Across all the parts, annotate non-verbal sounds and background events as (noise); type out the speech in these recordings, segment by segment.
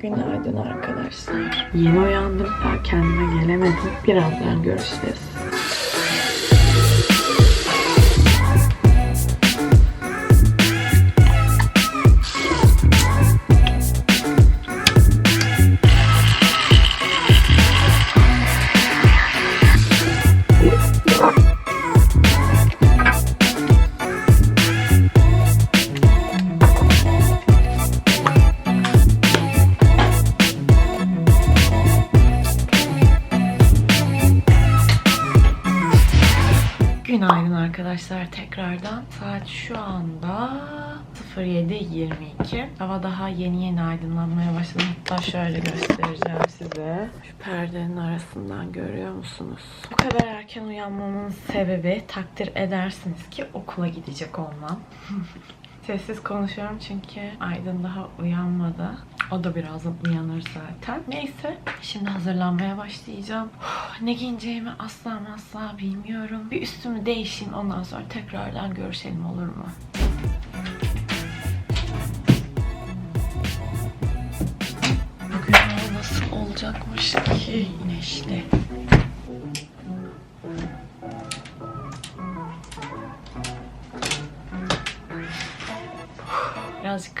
Günaydın arkadaşlar. Yeni uyandım. Daha kendime gelemedim. Birazdan görüşeceğiz. Günaydın arkadaşlar tekrardan. Saat şu anda 07.22. Hava daha yeni yeni aydınlanmaya başladı. Hatta şöyle göstereceğim size. Şu perdenin arasından görüyor musunuz? Bu kadar erken uyanmamın sebebi takdir edersiniz ki okula gidecek olmam. (laughs) Sessiz konuşuyorum çünkü Aydın daha uyanmadı. O da birazdan uyanır zaten. Neyse şimdi hazırlanmaya başlayacağım. Ne giyeceğimi asla asla bilmiyorum. Bir üstümü değişeyim ondan sonra tekrardan görüşelim olur mu? Bugün nasıl olacakmış ki güneşli.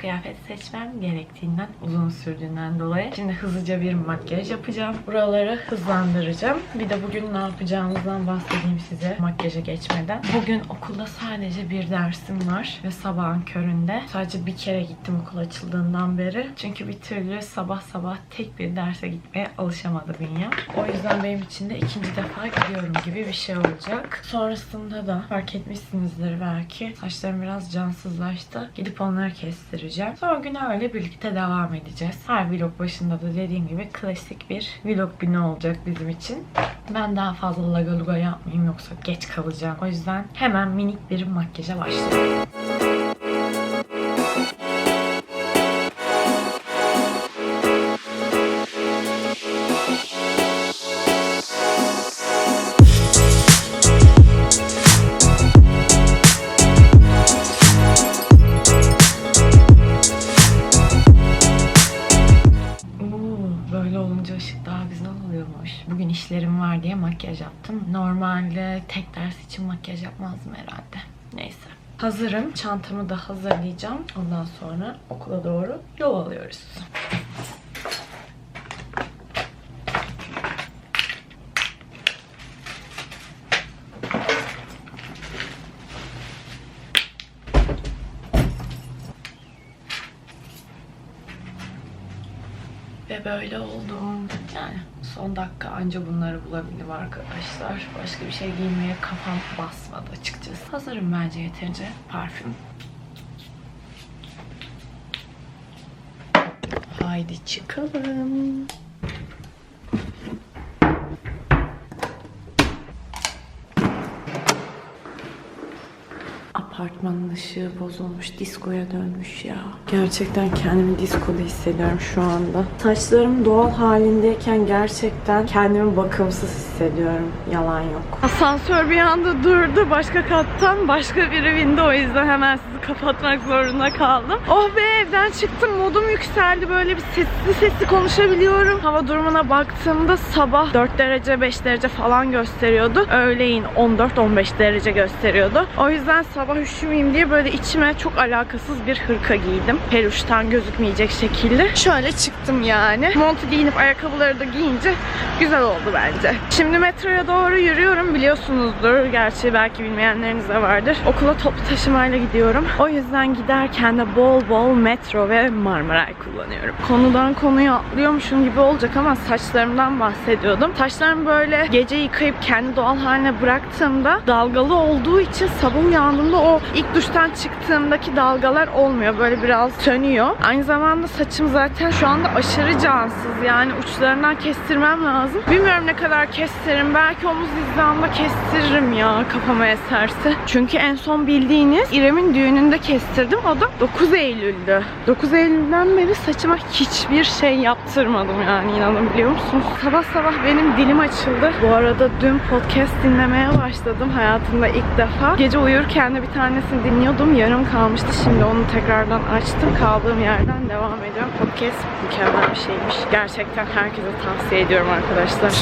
Kıyafet seçmem gerektiğinden uzun sürdüğünden dolayı. Şimdi hızlıca bir makyaj yapacağım. Buraları hızlandıracağım. Bir de bugün ne yapacağımızdan bahsedeyim size makyaja geçmeden. Bugün okulda sadece bir dersim var ve sabahın köründe. Sadece bir kere gittim okul açıldığından beri. Çünkü bir türlü sabah sabah tek bir derse gitmeye alışamadı dünya. O yüzden benim için de ikinci defa gidiyorum gibi bir şey olacak. Sonrasında da fark etmişsinizdir belki. Saçlarım biraz cansızlaştı. Gidip onları kestireceğim. Sonra güne öyle birlikte devam edeceğiz. Her vlog başında da dediğim gibi klasik bir vlog günü olacak bizim için. Ben daha fazla laga yapmayayım yoksa geç kalacağım. O yüzden hemen minik bir makyaja başlayalım. İşlerim var diye makyaj yaptım. Normalde tek ders için makyaj yapmazdım herhalde. Neyse. Hazırım. Çantamı da hazırlayacağım. Ondan sonra okula doğru yol alıyoruz. Ve böyle oldum. Yani son dakika anca bunları bulabildim arkadaşlar. Başka bir şey giymeye kafam basmadı açıkçası. Hazırım bence yeterince parfüm. Haydi çıkalım. Apartmanın ışığı bozulmuş, diskoya dönmüş ya. Gerçekten kendimi diskoda hissediyorum şu anda. Saçlarım doğal halindeyken gerçekten kendimi bakımsız hissediyorum. Yalan yok. Asansör bir anda durdu başka kattan. Başka biri bindi o yüzden hemen sizi kapatmak zorunda kaldım. Oh be evden çıktım modum yükseldi. Böyle bir sesli sesli konuşabiliyorum. Hava durumuna baktığımda sabah 4 derece 5 derece falan gösteriyordu. Öğleyin 14-15 derece gösteriyordu. O yüzden sabah üşümeyeyim diye böyle içime çok alakasız bir hırka giydim. Peruştan gözükmeyecek şekilde. Şöyle çıktım yani. Montu giyinip ayakkabıları da giyince güzel oldu bence. Şimdi metroya doğru yürüyorum biliyorsunuzdur. Gerçi belki bilmeyenleriniz de vardır. Okula toplu taşımayla gidiyorum. O yüzden giderken de bol bol metro ve Marmaray kullanıyorum. Konudan konuya atlıyormuşum gibi olacak ama saçlarımdan bahsediyordum. Saçlarımı böyle gece yıkayıp kendi doğal haline bıraktığımda dalgalı olduğu için sabah uyandığımda o ilk duştan çıktığımdaki dalgalar olmuyor. Böyle biraz sönüyor. Aynı zamanda saçım zaten şu anda aşırı cansız. Yani uçlarından kestirmem lazım. Bilmiyorum ne kadar kestiririm. Belki omuz hizamda kestiririm ya kafama eserse. Çünkü en son bildiğiniz İrem'in düğününde kestirdim. O da 9 Eylül'dü. 9 Eylül'den beri saçıma hiçbir şey yaptırmadım yani inanabiliyor musunuz? Sabah sabah benim dilim açıldı. Bu arada dün podcast dinlemeye başladım hayatımda ilk defa. Gece uyurken de bir tane tanesini dinliyordum. Yarım kalmıştı. Şimdi onu tekrardan açtım. Kaldığım yerden devam ediyorum. Podcast mükemmel bir şeymiş. Gerçekten herkese tavsiye ediyorum arkadaşlar.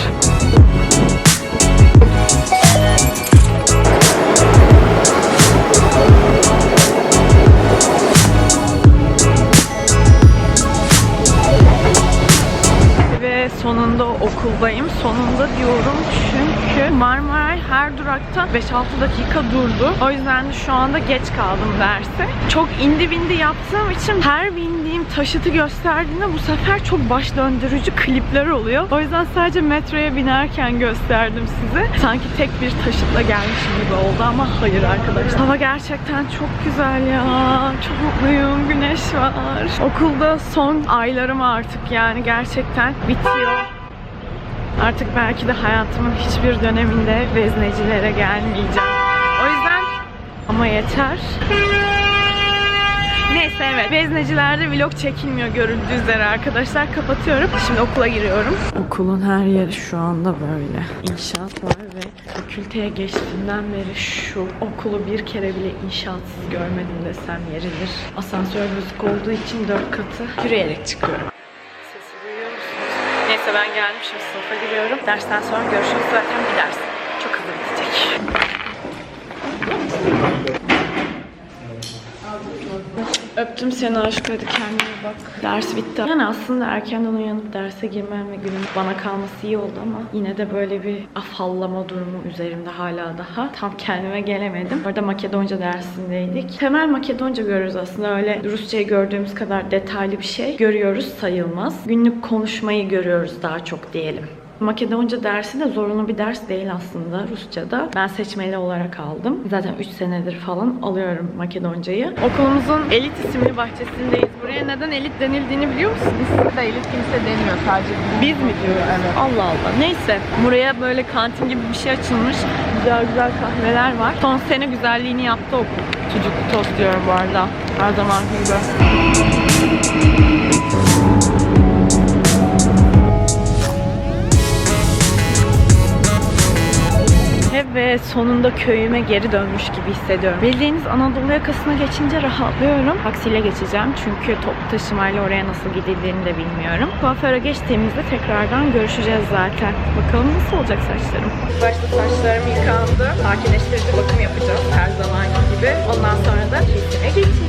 Ve sonunda okuldayım. Sonunda diyorum çünkü Marmaray her durakta 5-6 dakika durdu. O yüzden de şu anda geç kaldım derse. Çok indi bindi yaptığım için her bindiğim taşıtı gösterdiğinde bu sefer çok baş döndürücü klipler oluyor. O yüzden sadece metroya binerken gösterdim size. Sanki tek bir taşıtla gelmişim gibi oldu ama hayır arkadaşlar. Hava gerçekten çok güzel ya. Çok mutluyum. Güneş var. Okulda son aylarım artık yani gerçekten bitiyor. Artık belki de hayatımın hiçbir döneminde veznecilere gelmeyeceğim. O yüzden ama yeter. Neyse evet. Veznecilerde vlog çekilmiyor görüldüğü üzere arkadaşlar. Kapatıyorum. Şimdi okula giriyorum. Okulun her yeri şu anda böyle. İnşaat var ve fakülteye geçtiğimden beri şu okulu bir kere bile inşaatsız görmedim desem yeridir. Asansör bozuk olduğu için dört katı yürüyerek çıkıyorum. Neyse ben gelmişim sınıfa giriyorum. Dersten sonra görüşürüz zaten bir ders. Çok hızlı bitecek. Öptüm seni aşk hadi kendine bak. Ders bitti. Yani aslında erkenden uyanıp derse girmem ve günün bana kalması iyi oldu ama yine de böyle bir afallama durumu üzerimde hala daha. Tam kendime gelemedim. Orada Makedonca dersindeydik. Temel Makedonca görüyoruz aslında öyle Rusçayı gördüğümüz kadar detaylı bir şey görüyoruz sayılmaz. Günlük konuşmayı görüyoruz daha çok diyelim. Makedonca dersi de zorunlu bir ders değil aslında Rusça'da. Ben seçmeli olarak aldım. Zaten 3 senedir falan alıyorum Makedoncayı. Okulumuzun elit isimli bahçesindeyiz. Buraya neden elit denildiğini biliyor musunuz? Burada elit kimse demiyor sadece. Biz mi diyoruz? Evet. Allah Allah. Neyse. Buraya böyle kantin gibi bir şey açılmış. Güzel güzel kahveler var. Son sene güzelliğini yaptı okul. Sucuklu tost diyorum bu arada. Her zaman gibi. Evet sonunda köyüme geri dönmüş gibi hissediyorum. Bildiğiniz Anadolu yakasına geçince rahatlıyorum. Taksiyle geçeceğim çünkü toplu taşımayla oraya nasıl gidildiğini de bilmiyorum. Kuaföre geçtiğimizde tekrardan görüşeceğiz zaten. Bakalım nasıl olacak saçlarım. Başta saçlarım yıkandı. Sakinleştirici bakım yapacağız her zamanki gibi. Ondan sonra da kesime geçeceğiz.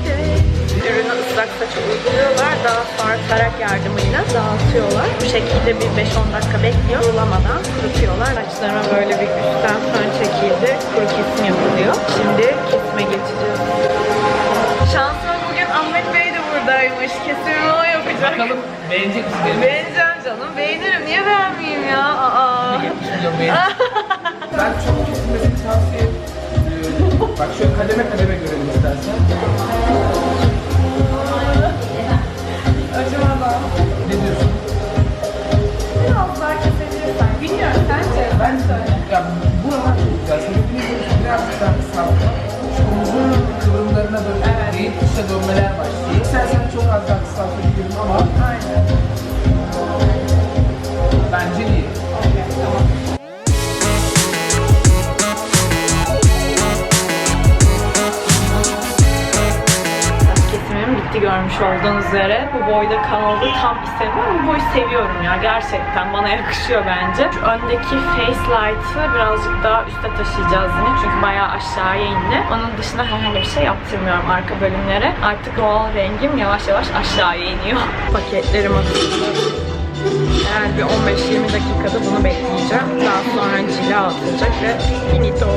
Uyguluyorlar. Daha sonra tarak yardımıyla dağıtıyorlar. Bu şekilde bir 5-10 dakika bekliyor. Kurulamadan kurutuyorlar. Saçlarıma böyle bir üstten fön çekildi. Kuru kesim yapılıyor. Şimdi kesime geçeceğiz. Şansıma bugün Ahmet Bey de buradaymış. Kesimi o yapacak. Bakalım beğenecek misin? Beğeneceğim canım. Beğenirim. Niye beğenmeyeyim ya? Aa. 70 milyon beğen. (laughs) ben çok kesilmesini tavsiye ediyorum. Bak şöyle kademe kademe görelim istersen. Chegou mulher, pode olduğunuz üzere. Bu boyda kaldı. Tam istemiyorum. Bu boyu seviyorum ya. Gerçekten bana yakışıyor bence. Şu öndeki face light'ı birazcık daha üste taşıyacağız yine. Çünkü bayağı aşağıya indi. Onun dışında herhangi bir şey yaptırmıyorum arka bölümlere. Artık doğal rengim yavaş yavaş aşağıya iniyor. (laughs) Paketlerim atıldı. Eğer bir 15-20 dakikada bunu bekleyeceğim. Daha sonra cila atılacak ve finito.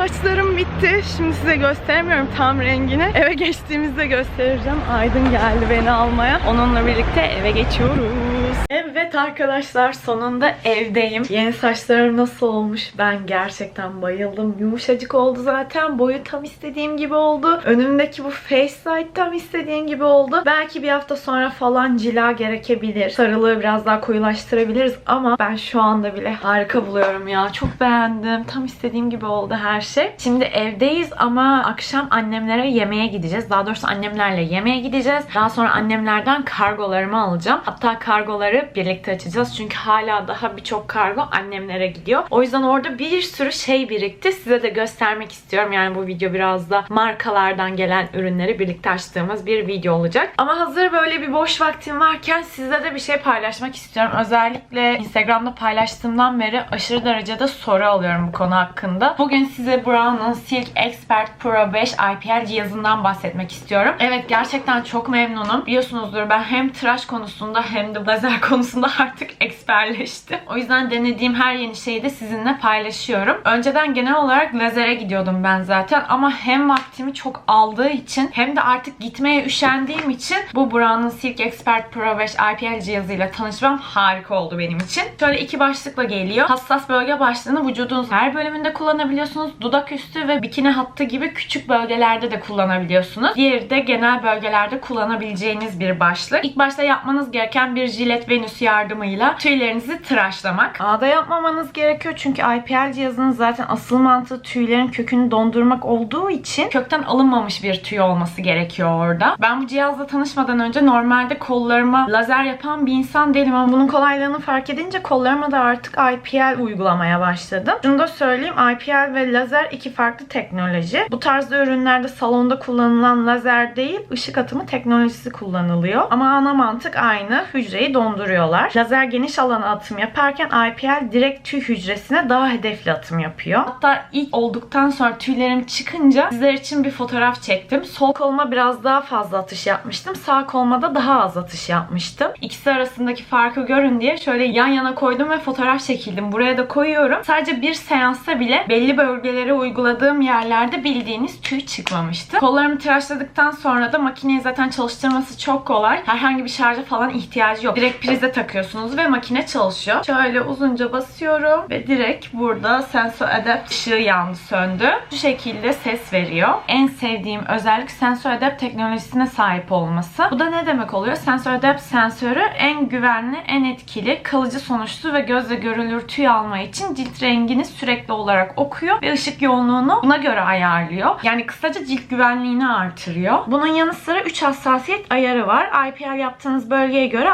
Saçlarım bitti. Şimdi size gösteremiyorum tam rengini. Eve geçtiğimizde göstereceğim. Aydın geldi beni almaya. Onunla birlikte eve geçiyoruz. Evet arkadaşlar sonunda evdeyim. Yeni saçlarım nasıl olmuş? Ben gerçekten bayıldım. Yumuşacık oldu zaten. Boyu tam istediğim gibi oldu. Önümdeki bu face light tam istediğim gibi oldu. Belki bir hafta sonra falan cila gerekebilir. Sarılığı biraz daha koyulaştırabiliriz ama ben şu anda bile harika buluyorum ya. Çok beğendim. Tam istediğim gibi oldu her şey. Şimdi evdeyiz ama akşam annemlere yemeğe gideceğiz. Daha doğrusu annemlerle yemeğe gideceğiz. Daha sonra annemlerden kargolarımı alacağım. Hatta kargolarımı kargoları birlikte açacağız. Çünkü hala daha birçok kargo annemlere gidiyor. O yüzden orada bir sürü şey birikti. Size de göstermek istiyorum. Yani bu video biraz da markalardan gelen ürünleri birlikte açtığımız bir video olacak. Ama hazır böyle bir boş vaktim varken sizle de bir şey paylaşmak istiyorum. Özellikle Instagram'da paylaştığımdan beri aşırı derecede soru alıyorum bu konu hakkında. Bugün size Brown'un Silk Expert Pro 5 IPL cihazından bahsetmek istiyorum. Evet gerçekten çok memnunum. Biliyorsunuzdur ben hem tıraş konusunda hem de lazer (laughs) konusunda artık eksperleştim. O yüzden denediğim her yeni şeyi de sizinle paylaşıyorum. Önceden genel olarak lazere gidiyordum ben zaten ama hem vaktimi çok aldığı için hem de artık gitmeye üşendiğim için bu Brown'un Silk Expert Pro 5 IPL cihazıyla tanışmam harika oldu benim için. Şöyle iki başlıkla geliyor. Hassas bölge başlığını vücudunuz her bölümünde kullanabiliyorsunuz. Dudak üstü ve bikini hattı gibi küçük bölgelerde de kullanabiliyorsunuz. Diğeri de genel bölgelerde kullanabileceğiniz bir başlık. İlk başta yapmanız gereken bir jilet venüs yardımıyla tüylerinizi tıraşlamak. Ağda yapmamanız gerekiyor çünkü IPL cihazının zaten asıl mantığı tüylerin kökünü dondurmak olduğu için kökten alınmamış bir tüy olması gerekiyor orada. Ben bu cihazla tanışmadan önce normalde kollarıma lazer yapan bir insan değilim ama bunun kolaylığını fark edince kollarıma da artık IPL uygulamaya başladım. Şunu da söyleyeyim IPL ve lazer iki farklı teknoloji. Bu tarzda ürünlerde salonda kullanılan lazer değil ışık atımı teknolojisi kullanılıyor. Ama ana mantık aynı. Hücreyi donduruyorlar. Lazer geniş alana atım yaparken IPL direkt tüy hücresine daha hedefli atım yapıyor. Hatta ilk olduktan sonra tüylerim çıkınca sizler için bir fotoğraf çektim. Sol koluma biraz daha fazla atış yapmıştım. Sağ koluma da daha az atış yapmıştım. İkisi arasındaki farkı görün diye şöyle yan yana koydum ve fotoğraf çekildim. Buraya da koyuyorum. Sadece bir seansta bile belli bölgelere uyguladığım yerlerde bildiğiniz tüy çıkmamıştı. Kollarımı tıraşladıktan sonra da makineyi zaten çalıştırması çok kolay. Herhangi bir şarja falan ihtiyacı yok. Direkt prize takıyorsunuz ve makine çalışıyor. Şöyle uzunca basıyorum ve direkt burada Sensor Adapt ışığı yandı söndü. Şu şekilde ses veriyor. En sevdiğim özellik Sensor Adapt teknolojisine sahip olması. Bu da ne demek oluyor? Sensor Adapt sensörü en güvenli, en etkili, kalıcı sonuçlu ve gözle görülür tüy alma için cilt rengini sürekli olarak okuyor ve ışık yoğunluğunu buna göre ayarlıyor. Yani kısaca cilt güvenliğini artırıyor. Bunun yanı sıra 3 hassasiyet ayarı var. IPL yaptığınız bölgeye göre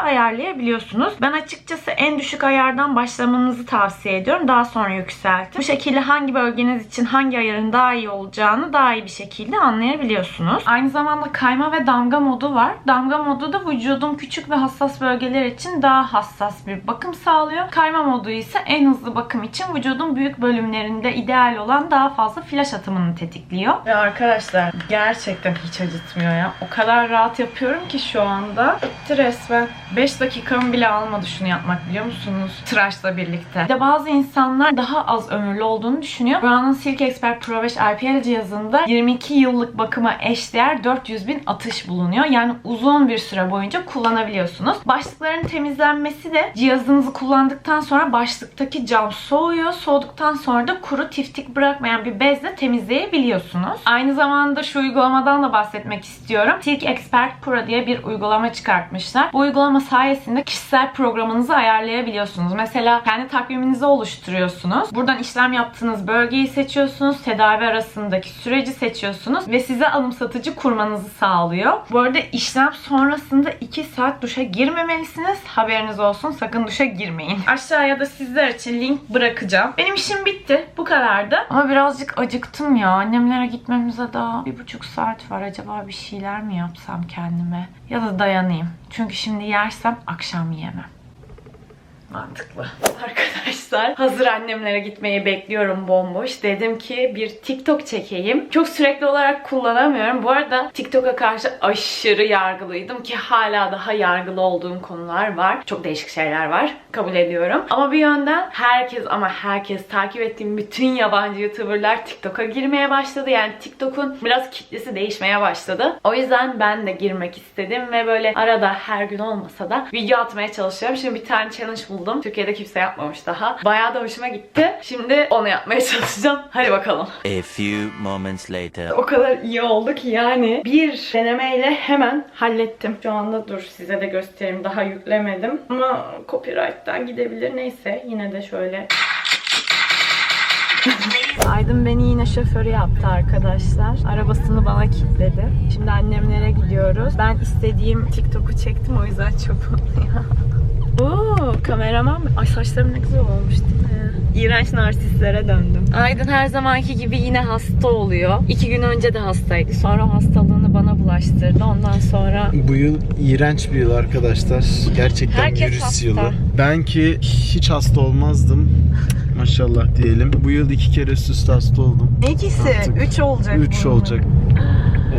ayarlayabiliyorsunuz. Ben açıkçası en düşük ayardan başlamanızı tavsiye ediyorum. Daha sonra yükseltin. Bu şekilde hangi bölgeniz için hangi ayarın daha iyi olacağını daha iyi bir şekilde anlayabiliyorsunuz. Aynı zamanda kayma ve damga modu var. Damga modu da vücudun küçük ve hassas bölgeler için daha hassas bir bakım sağlıyor. Kayma modu ise en hızlı bakım için vücudun büyük bölümlerinde ideal olan daha fazla flash atımını tetikliyor. Ve arkadaşlar gerçekten hiç acıtmıyor ya. O kadar rahat yapıyorum ki şu anda. Öptü resmen. 5 dakikamı bile almadı şunu yapmak biliyor musunuz? Tıraşla birlikte. Bir de bazı insanlar daha az ömürlü olduğunu düşünüyor. Brown'un Silk Expert Pro 5 IPL cihazında 22 yıllık bakıma eşdeğer 400 bin atış bulunuyor. Yani uzun bir süre boyunca kullanabiliyorsunuz. Başlıkların temizlenmesi de cihazınızı kullandıktan sonra başlıktaki cam soğuyor. Soğuduktan sonra da kuru tiftik bırakmayan bir bezle temizleyebiliyorsunuz. Aynı zamanda şu uygulamadan da bahsetmek istiyorum. Silk Expert Pro diye bir uygulama çıkartmışlar. Bu uygulama sayesinde kişisel programınızı ayarlayabiliyorsunuz. Mesela kendi takviminizi oluşturuyorsunuz. Buradan işlem yaptığınız bölgeyi seçiyorsunuz. Tedavi arasındaki süreci seçiyorsunuz ve size alımsatıcı kurmanızı sağlıyor. Bu arada işlem sonrasında 2 saat duşa girmemelisiniz. Haberiniz olsun. Sakın duşa girmeyin. Aşağıya da sizler için link bırakacağım. Benim işim bitti. Bu kadardı. Ama birazcık acıktım ya. Annemlere gitmemize daha bir buçuk saat var. Acaba bir şeyler mi yapsam kendime? Ya da dayanayım. Çünkü şimdi yersem akşam yiyemem. Mantıklı. Arkadaşlar hazır annemlere gitmeyi bekliyorum bomboş. Dedim ki bir TikTok çekeyim. Çok sürekli olarak kullanamıyorum. Bu arada TikTok'a karşı aşırı yargılıydım ki hala daha yargılı olduğum konular var. Çok değişik şeyler var. Kabul ediyorum. Ama bir yönden herkes ama herkes takip ettiğim bütün yabancı YouTuber'lar TikTok'a girmeye başladı. Yani TikTok'un biraz kitlesi değişmeye başladı. O yüzden ben de girmek istedim ve böyle arada her gün olmasa da video atmaya çalışıyorum. Şimdi bir tane challenge buldum. Türkiye'de kimse yapmamış daha. Bayağı da hoşuma gitti. Şimdi onu yapmaya (laughs) çalışacağım. Hadi bakalım. A few moments later. O kadar iyi oldu ki yani bir denemeyle hemen hallettim. Şu anda dur size de göstereyim. Daha yüklemedim. Ama copyright'tan gidebilir. Neyse yine de şöyle (laughs) Aydın beni yine şoförü yaptı arkadaşlar. Arabasını bana kilitledi. Şimdi annemlere gidiyoruz. Ben istediğim TikTok'u çektim o yüzden çok mutluyum. (laughs) Kameraman. Ay saçlarım ne güzel olmuş değil mi? İğrenç narsistlere döndüm. Aydın her zamanki gibi yine hasta oluyor. İki gün önce de hastaydı. Sonra hastalığını bana bulaştırdı. Ondan sonra Bu yıl iğrenç bir yıl arkadaşlar. Gerçekten Herkes virüs hasta. yılı. Ben ki hiç hasta olmazdım. Maşallah diyelim. Bu yıl iki kere üst üste hasta oldum. ikisi. Artık Üç olacak. Üç bunun. olacak.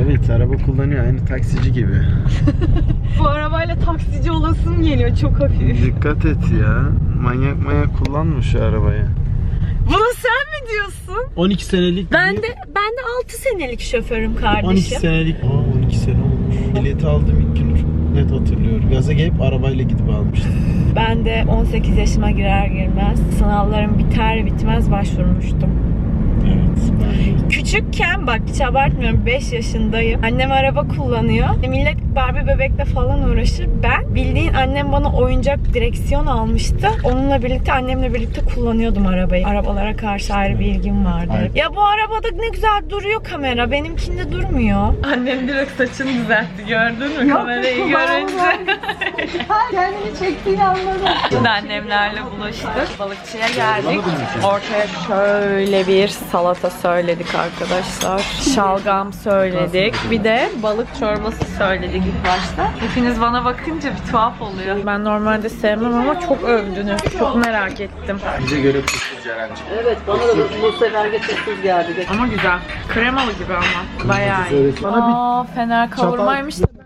Evet araba kullanıyor aynı taksici gibi. (laughs) Bu arabayla taksici olasım geliyor çok hafif. Dikkat et ya. Manyak manyak kullanma şu arabayı. Bunu sen mi diyorsun? 12 senelik Ben de ben de 6 senelik şoförüm kardeşim. 12 senelik. Aa 12 sene olmuş. Bileti aldım ilk çok net hatırlıyorum. Gaza gelip arabayla gidip almıştım. Ben de 18 yaşıma girer girmez sınavlarım biter bitmez başvurmuştum. Küçükken bak hiç abartmıyorum 5 yaşındayım. Annem araba kullanıyor. Millet Barbie bebekle falan uğraşır. Ben bildiğin annem bana oyuncak direksiyon almıştı. Onunla birlikte annemle birlikte kullanıyordum arabayı. Arabalara karşı ayrı bir ilgim vardı. Ay. Ya bu arabada ne güzel duruyor kamera. Benimkinde durmuyor. Annem direkt saçını düzeltti gördün mü kamerayı görünce. Kendini çektiğini anladım. Şimdi annemlerle bulaştık. Balıkçıya geldik. Ortaya şöyle bir salata söyledik arkadaşlar. Şalgam söyledik. Bir de balık çorbası söyledik ilk başta. Hepiniz bana bakınca bir tuhaf oluyor. Ben normalde sevmem ama çok övdünüz. Çok merak ettim. bize göre tuzsuz Ceren'cim. Evet bana da bu sefer geçersiz geldi. Ama güzel. Kremalı gibi ama. Bayağı iyi. Aa fener kavurmaymış da?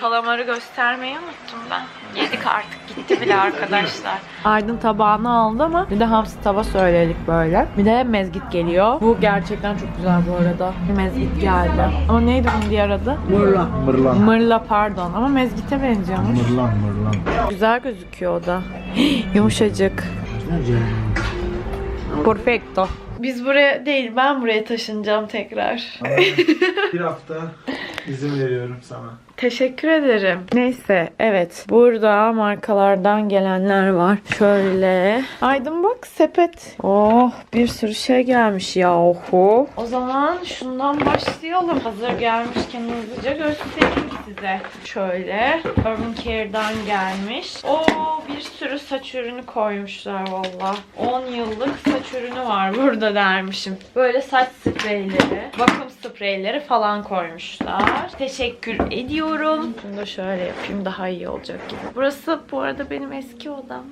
Kalamarı göstermeyi unuttum ben. Yedik artık gitti bile arkadaşlar. (laughs) Aydın tabağını aldı ama bir de hamsi tava söyledik böyle. Bir de mezgit geliyor. Bu gerçekten çok güzel bu arada. Mezgit geldi. Ama neydi bunun diğer adı? Mırlan. Mırlan. Mırla pardon ama mezgite benziyormuş. Mırlan mırlan. Güzel gözüküyor o da. (gasps) Yumuşacık. Perfecto. Biz buraya değil ben buraya taşınacağım tekrar. (laughs) bir hafta izin veriyorum sana. Teşekkür ederim. Neyse evet. Burada markalardan gelenler var. Şöyle. Aydın bak sepet. Oh bir sürü şey gelmiş yahu. O zaman şundan başlayalım. Hazır gelmişken hızlıca göstereyim size. Şöyle. Urban Care'dan gelmiş. Sürü saç ürünü koymuşlar valla. 10 yıllık saç ürünü var burada dermişim. Böyle saç spreyleri, bakım spreyleri falan koymuşlar. Teşekkür ediyorum. Şunu da şöyle yapayım daha iyi olacak gibi. Burası bu arada benim eski odam.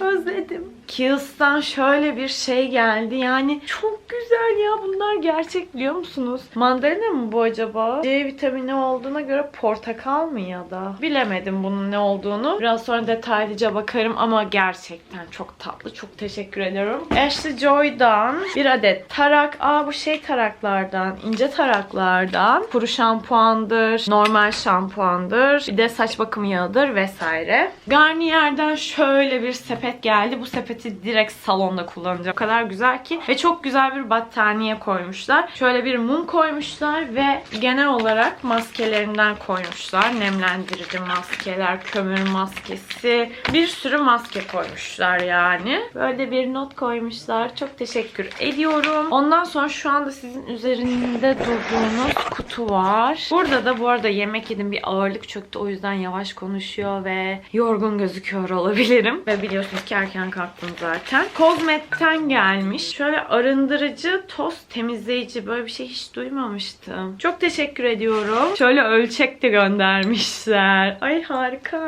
Özledim. Kiehl's'tan şöyle bir şey geldi. Yani çok güzel ya. Bunlar gerçek biliyor musunuz? Mandalina mı bu acaba? C vitamini olduğuna göre portakal mı ya da? Bilemedim bunun ne olduğunu. Biraz sonra detaylıca bakarım ama gerçekten çok tatlı. Çok teşekkür ediyorum. Ashley Joy'dan bir adet tarak. Aa bu şey taraklardan. ince taraklardan. Kuru şampuandır. Normal şampuandır. Bir de saç bakım yağıdır vesaire. Garnier'den şöyle bir sepet geldi. Bu sepeti direkt salonda kullanacağım. O kadar güzel ki. Ve çok güzel bir battaniye koymuşlar. Şöyle bir mum koymuşlar ve genel olarak maskelerinden koymuşlar. Nemlendirici maskeler, kömür maskesi. Bir sürü maske koymuşlar yani. Böyle bir not koymuşlar. Çok teşekkür ediyorum. Ondan sonra şu anda sizin üzerinde durduğunuz kutu var. Burada da bu arada yemek yedim bir ağırlık çöktü. O yüzden yavaş konuşuyor ve yorgun gözüküyor olabilirim. Ve biliyorsunuz ki erken kalktım zaten. Kozmet'ten gelmiş. Şöyle arındırıcı, toz temizleyici böyle bir şey hiç duymamıştım. Çok teşekkür ediyorum. Şöyle ölçek de göndermişler. Ay harika.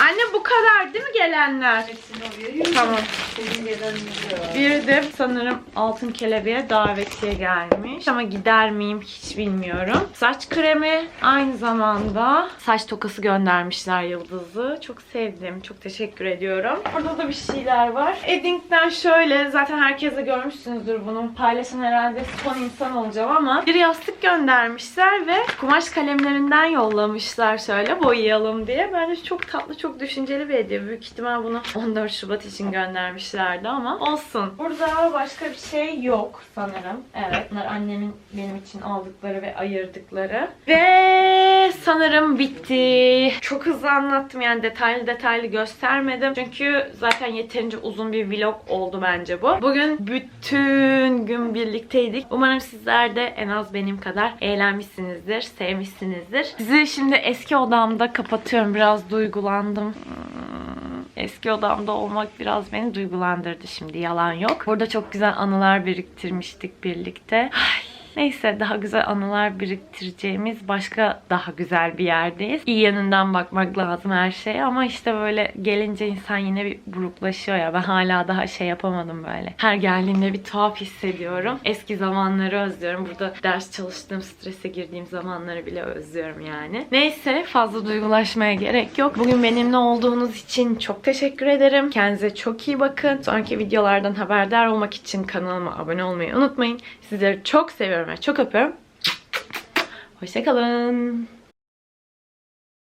Anne bu kadar değil mi gelenler? Tamam. Bir de sanırım altın kelebeğe davetiye gelmiş. Ama gider miyim hiç bilmiyorum. Saç kremi aynı zamanda saç tokası göndermişler yıldızı. Çok sevdim. Çok teşekkür ediyorum. Burada da bir şeyler var. Edding'den şöyle zaten herkese görmüşsünüzdür bunu. Paylaşan herhalde son insan olacağım ama bir yastık göndermişler ve kumaş kalemlerinden yollamışlar şöyle boyayalım diye. Bence çok tatlı, çok düşünceli bir hediye. Büyük ihtimal bunu 14 Şubat için göndermişlerdi ama olsun. Burada başka bir şey yok sanırım. Evet, bunlar annemin benim için aldıkları ve ayırdıkları. Ve sanırım bitti. Çok hızlı anlattım yani detaylı detaylı göstermedim. Çünkü zaten yeterince uzun bir vlog oldu bence bu. Bugün bütün gün birlikteydik. Umarım sizler de en az benim kadar eğlenmişsinizdir, sevmişsinizdir. Sizi şimdi eski odamda kapatıyorum. Biraz duygulandım. Hmm. Eski odamda olmak biraz beni duygulandırdı şimdi yalan yok. Burada çok güzel anılar biriktirmiştik birlikte. Ay, Neyse daha güzel anılar biriktireceğimiz başka daha güzel bir yerdeyiz. İyi yanından bakmak lazım her şeye ama işte böyle gelince insan yine bir buruklaşıyor ya. Ben hala daha şey yapamadım böyle. Her geldiğimde bir tuhaf hissediyorum. Eski zamanları özlüyorum. Burada ders çalıştığım, strese girdiğim zamanları bile özlüyorum yani. Neyse fazla duygulaşmaya gerek yok. Bugün benimle olduğunuz için çok teşekkür ederim. Kendinize çok iyi bakın. Sonraki videolardan haberdar olmak için kanalıma abone olmayı unutmayın. Sizleri çok seviyorum ve çok öpüyorum. Hoşçakalın.